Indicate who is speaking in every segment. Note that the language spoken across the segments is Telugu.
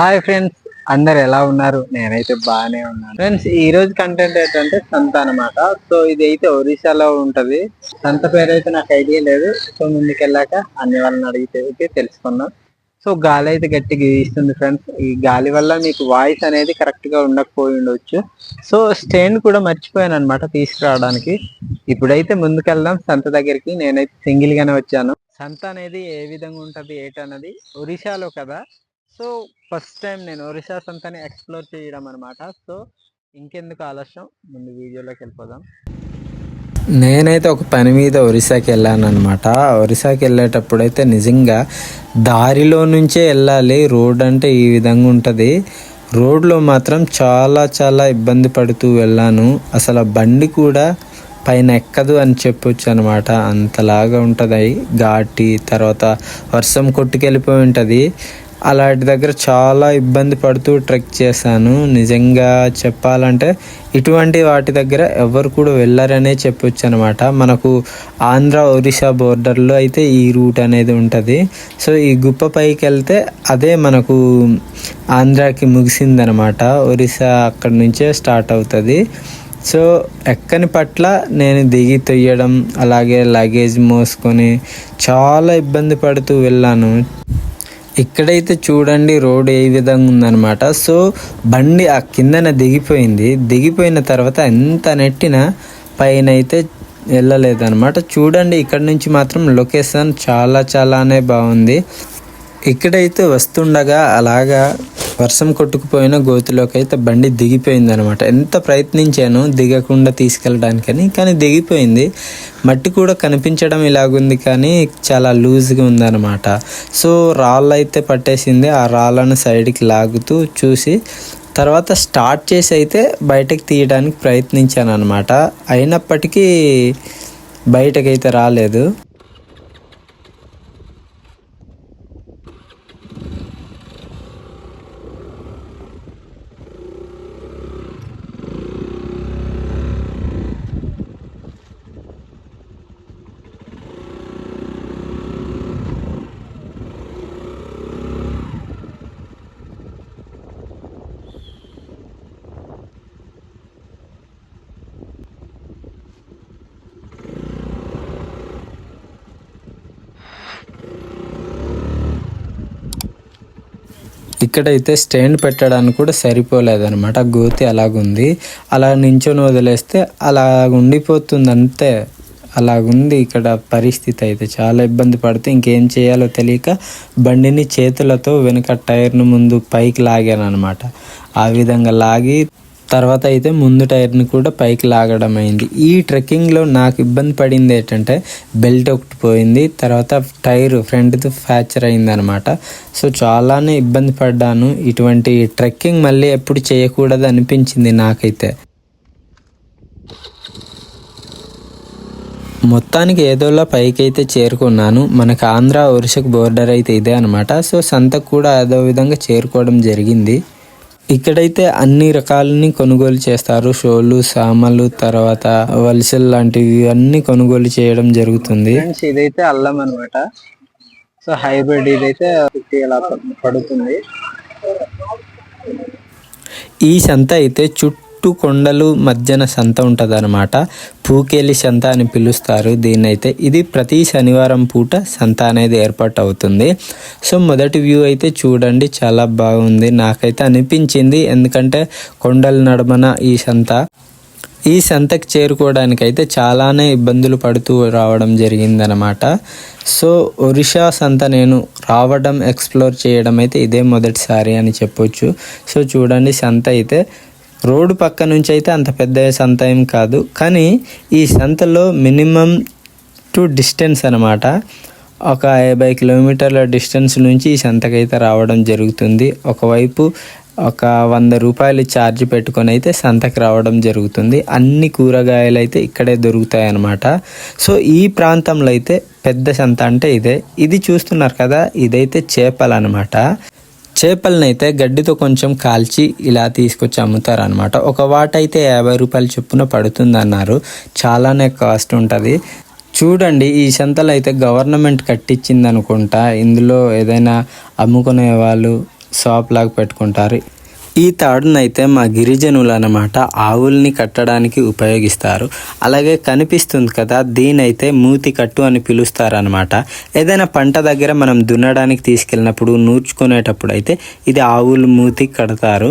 Speaker 1: హాయ్ ఫ్రెండ్స్ అందరు ఎలా ఉన్నారు? నేనైతే బాగానే ఉన్నాను. ఫ్రెండ్స్ ఈ రోజు కంటెంట్ ఏంటంటే సంత అన్నమాట. సో ఇది అయితే ఒరిస్సాలో ఉంటది. సంత పేరు అయితే నాకు ఐడియా లేదు. సో ముందుకెళ్ళాక అన్ని వాళ్ళని అడిగితే తెలుసుకున్నాం సో గాలి అయితే గట్టిగా గీస్తుంది ఫ్రెండ్స్ ఈ గాలి వల్ల మీకు వాయిస్ అనేది కరెక్ట్గా ఉండకపోయి ఉండవచ్చు సో స్టాండ్ కూడా మర్చిపోయాను అనమాట తీసుకురావడానికి. ఇప్పుడైతే ముందుకెళ్దాం. సంత దగ్గరికి నేనైతే సింగిల్ గానే వచ్చాను. సంత అనేది ఏ విధంగా ఉంటది ఏంటన్నది ఒరిస్సాలో కదా? సో ఫస్ట్ టైం నేను ఒరిస్సా సంతని ఎక్స్ప్లోర్ చేయడం అనమాట సో ఇంకెందుకు ఆలస్యం? ముందు వీడియోలోకి వెళ్ళిపోదాం.
Speaker 2: నేనైతే ఒక పని మీద ఒరిస్సాకి వెళ్ళాను అనమాట ఒరిస్సాకి వెళ్ళేటప్పుడు అయితే నిజంగా దారిలో నుంచే వెళ్ళాలి. రోడ్ అంటే ఈ విధంగా ఉంటుంది. రోడ్లో మాత్రం చాలా చాలా ఇబ్బంది పడుతూ వెళ్ళాను. అసలు ఆ బండి కూడా పైన ఎక్కదు అని చెప్పొచ్చు అనమాట అంతలాగా ఉంటుంది. ఘాటి తర్వాత వర్షం కొట్టుకెళ్ళిపోయి ఉంటుంది. అలాంటి దగ్గర చాలా ఇబ్బంది పడుతూ ట్రెక్ చేశాను. నిజంగా చెప్పాలంటే ఇటువంటి వాటి దగ్గర ఎవరు కూడా వెళ్ళరనే చెప్పొచ్చు అనమాట మనకు ఆంధ్ర ఒరిస్సా బోర్డర్లో అయితే ఈ రూట్ అనేది ఉంటుంది. సో ఈ గుప్ప పైకి వెళ్తే అదే మనకు ఆంధ్రాకి ముగిసిందనమాట. ఒరిస్సా అక్కడి నుంచే స్టార్ట్ అవుతుంది. సో ఎక్కని పట్ల నేను దిగి తొయ్యడం అలాగే లగేజ్ మోసుకొని చాలా ఇబ్బంది పడుతూ వెళ్ళాను. ఇక్కడైతే చూడండి రోడ్ ఏ విధంగా ఉందనమాట సో బండి ఆ కిందన దిగిపోయింది. దిగిపోయిన తర్వాత ఎంత నెట్టినా పైన అయితే వెళ్ళలేదన్నమాట. చూడండి ఇక్కడ నుంచి మాత్రం లొకేషన్ చాలా చాలానే బాగుంది. ఇక్కడైతే వస్తుండగా అలాగా వర్షం కొట్టుకుపోయిన గోతిలోకి అయితే బండి దిగిపోయింది అనమాట ఎంత ప్రయత్నించాను దిగకుండా తీసుకెళ్ళడానికని కానీ దిగిపోయింది. మట్టి కూడా కనిపించడం ఇలాగుంది కానీ చాలా లూజ్గా ఉందన్నమాట. సో రాళ్ళు అయితే పట్టేసింది. ఆ రాళ్ళను సైడ్కి లాగుతూ చూసి తర్వాత స్టార్ట్ చేసి అయితే బయటకు తీయడానికి ప్రయత్నించాను అనమాట అయినప్పటికీ బయటకైతే రాలేదు. ఇక్కడైతే స్టాండ్ పెట్టడానికి కూడా సరిపోలేదన్నమాట. గోతి అలాగుంది. అలా నించొని వదిలేస్తే అలా ఉండిపోతుంది అంతే అలాగుంది ఇక్కడ పరిస్థితి అయితే. చాలా ఇబ్బంది పడితే ఇంకేం చేయాలో తెలియక బండిని చేతులతో వెనుక టైర్ను ముందు పైకి లాగాను అనమాట ఆ విధంగా లాగి తర్వాత అయితే ముందు టైర్ని కూడా పైకి లాగడం అయింది. ఈ ట్రెక్కింగ్లో నాకు ఇబ్బంది పడింది ఏంటంటే బెల్ట్ ఒకటి పోయింది తర్వాత టైర్ ఫ్రంట్ది ఫ్రాక్చర్ అయింది అనమాట సో చాలానే ఇబ్బంది పడ్డాను. ఇటువంటి ట్రెక్కింగ్ మళ్ళీ ఎప్పుడు చేయకూడదు అనిపించింది నాకైతే. మొత్తానికి ఏదోలా పైకైతే చేరుకున్నాను. మనకు ఆంధ్ర ఒరిసకు బోర్డర్ అయితే ఇదే అనమాట సో సంతకు కూడా అదో విధంగా చేరుకోవడం జరిగింది. ఇక్కడైతే అన్ని రకాలని కొనుగోలు చేస్తారు. షోలు సామాన్లు తర్వాత వలసలు లాంటివి అన్ని కొనుగోలు చేయడం జరుగుతుంది.
Speaker 1: ఇదైతే అల్లం అనమాట సో హైబ్రిడ్ ఇదైతే ఫిఫ్టీ అలా ప- పడుతుంది.
Speaker 2: ఈ సంత అయితే చుట్టూ చుట్టూ కొండలు మధ్యన సంత ఉంటుంది అనమాట పూకేలి సంత అని పిలుస్తారు. దీన్నైతే ఇది ప్రతి శనివారం పూట సంత అనేది ఏర్పాటు అవుతుంది సో మొదటి వ్యూ అయితే చూడండి చాలా బాగుంది. నాకైతే అనిపించింది. ఎందుకంటే కొండల నడమన ఈ సంత ఈ సంతకు చేరుకోవడానికి అయితే చాలానే ఇబ్బందులు పడుతూ రావడం జరిగిందనమాట సో ఒరిషా సంత నేను రావడం ఎక్స్ప్లోర్ చేయడం అయితే ఇదే మొదటిసారి అని చెప్పొచ్చు. సో చూడండి సంత అయితే రోడ్డు పక్క నుంచి అయితే అంత పెద్ద సంత ఏం కాదు. కానీ ఈ సంతలో మినిమం టు డిస్టెన్స్ అనమాట ఒక యాభై కిలోమీటర్ల డిస్టెన్స్ నుంచి ఈ సంతకైతే రావడం జరుగుతుంది. ఒకవైపు ఒక వంద రూపాయలు ఛార్జ్ పెట్టుకొని అయితే సంతకు రావడం జరుగుతుంది. అన్ని కూరగాయలు అయితే ఇక్కడే దొరుకుతాయి అన్నమాట. సో ఈ ప్రాంతంలో అయితే పెద్ద సంత అంటే ఇదే. ఇది చూస్తున్నారు కదా ఇదైతే చేపలు అనమాట చేపలనైతే అయితే గడ్డితో కొంచెం కాల్చి ఇలా తీసుకొచ్చి అమ్ముతారు అనమాట ఒక వాట అయితే యాభై రూపాయల చొప్పున పడుతుందన్నారు. చాలానే కాస్ట్ ఉంటుంది. చూడండి ఈ సంతలో అయితే గవర్నమెంట్ కట్టించింది అనుకుంటా ఇందులో ఏదైనా అమ్ముకునే వాళ్ళు షాప్ లాగా పెట్టుకుంటారు. ఈ తాడునైతే మా గిరిజనులు అన్నమాట ఆవుల్ని కట్టడానికి ఉపయోగిస్తారు. అలాగే కనిపిస్తుంది కదా దీనైతే మూతి కట్టు అని పిలుస్తారు అనమాట ఏదైనా పంట దగ్గర మనం దున్నడానికి తీసుకెళ్ళినప్పుడు నూర్చుకునేటప్పుడు అయితే ఇది ఆవులు మూతి కడతారు.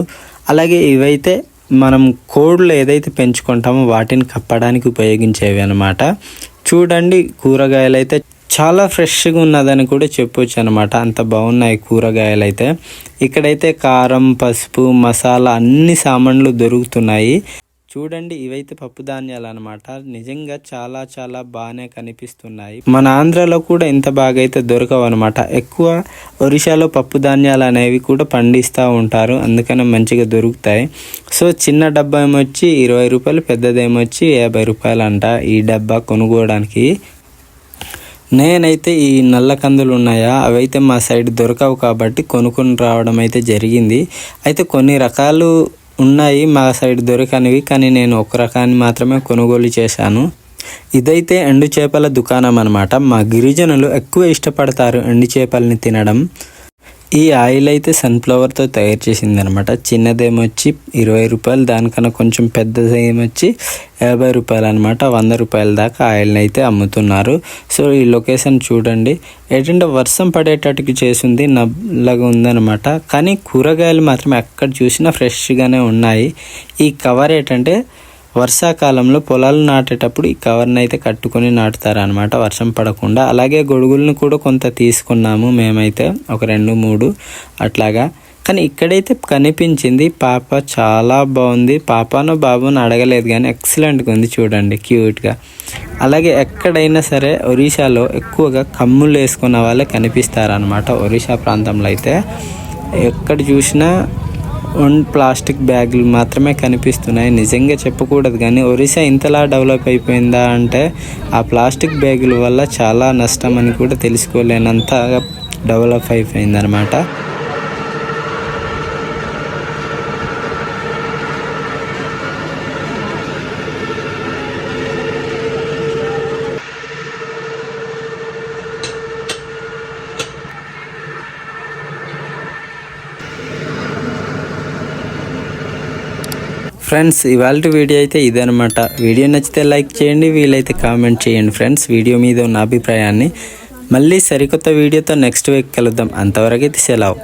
Speaker 2: అలాగే ఇవైతే మనం కోళ్ళు ఏదైతే పెంచుకుంటామో వాటిని కప్పడానికి ఉపయోగించేవి అనమాట. చూడండి కూరగాయలు అయితే చాలా ఫ్రెష్గా ఉన్నదని కూడా చెప్పొచ్చు అనమాట అంత బాగున్నాయి కూరగాయలు అయితే ఇక్కడైతే కారం పసుపు మసాలా అన్ని సామాన్లు దొరుకుతున్నాయి. చూడండి ఇవైతే పప్పు ధాన్యాలు అనమాట నిజంగా చాలా చాలా బాగానే కనిపిస్తున్నాయి. మన ఆంధ్రాలో కూడా ఇంత బాగా అయితే దొరకవు అనమాట ఎక్కువ ఒరిస్సాలో పప్పు ధాన్యాలు అనేవి కూడా పండిస్తూ ఉంటారు. అందుకనే మంచిగా దొరుకుతాయి. సో చిన్న డబ్బా ఏమొచ్చి ఇరవై రూపాయలు పెద్దదేమొచ్చి యాభై రూపాయలు అంట ఈ డబ్బా కొనుక్కోవడానికి నేనైతే ఈ నల్ల కందులు ఉన్నాయా? అవైతే మా సైడ్ దొరకవు కాబట్టి కొనుక్కొని రావడం అయితే జరిగింది. అయితే కొన్ని రకాలు ఉన్నాయి మా సైడ్ దొరకనివి కానీ నేను ఒక రకాన్ని మాత్రమే కొనుగోలు చేశాను. ఇదైతే ఎండు చేపల దుకాణం అనమాట మా గిరిజనులు ఎక్కువ ఇష్టపడతారు ఎండు చేపల్ని తినడం. ఈ ఆయిల్ అయితే సన్ఫ్లవర్తో తయారు చేసింది అనమాట చిన్నదేమొచ్చి ఇరవై రూపాయలు దానికన్నా కొంచెం పెద్దదేమొచ్చి యాభై రూపాయలు అనమాట వంద రూపాయల దాకా ఆయిల్ని అయితే అమ్ముతున్నారు. సో ఈ లొకేషన్ చూడండి. ఏంటంటే వర్షం పడేటట్టుకు చేసింది నల్లగా ఉందనమాట కానీ కూరగాయలు మాత్రం ఎక్కడ చూసినా ఫ్రెష్గానే ఉన్నాయి. ఈ కవర్ ఏంటంటే వర్షాకాలంలో పొలాలు నాటేటప్పుడు ఈ కవర్ని అయితే కట్టుకొని నాటుతారనమాట వర్షం పడకుండా. అలాగే గొడుగులను కూడా కొంత తీసుకున్నాము మేమైతే ఒక రెండు మూడు అట్లాగా. కానీ ఇక్కడైతే కనిపించింది పాప చాలా బాగుంది. పాపను బాబుని అడగలేదు కానీ ఎక్సలెంట్గా ఉంది చూడండి క్యూట్గా. అలాగే ఎక్కడైనా సరే ఒరిస్సాలో ఎక్కువగా కమ్ములు వేసుకున్న వాళ్ళే కనిపిస్తారనమాట ఒరిస్సా ప్రాంతంలో అయితే. ఎక్కడ చూసినా ఓన్ ప్లాస్టిక్ బ్యాగులు మాత్రమే కనిపిస్తున్నాయి. నిజంగా చెప్పకూడదు కానీ ఒరిస్సా ఇంతలా డెవలప్ అయిపోయిందా అంటే ఆ ప్లాస్టిక్ బ్యాగుల వల్ల చాలా నష్టం అని కూడా తెలుసుకోలేనంత డెవలప్ అయిపోయింది ఫ్రెండ్స్ ఇవాళ వీడియో అయితే ఇదనమాట వీడియో నచ్చితే లైక్ చేయండి వీలైతే కామెంట్ చేయండి ఫ్రెండ్స్. వీడియో మీద ఉన్న అభిప్రాయాన్ని మళ్ళీ సరికొత్త వీడియోతో నెక్స్ట్ వీక్ కలుద్దాం. అంతవరకు అయితే సెలవు.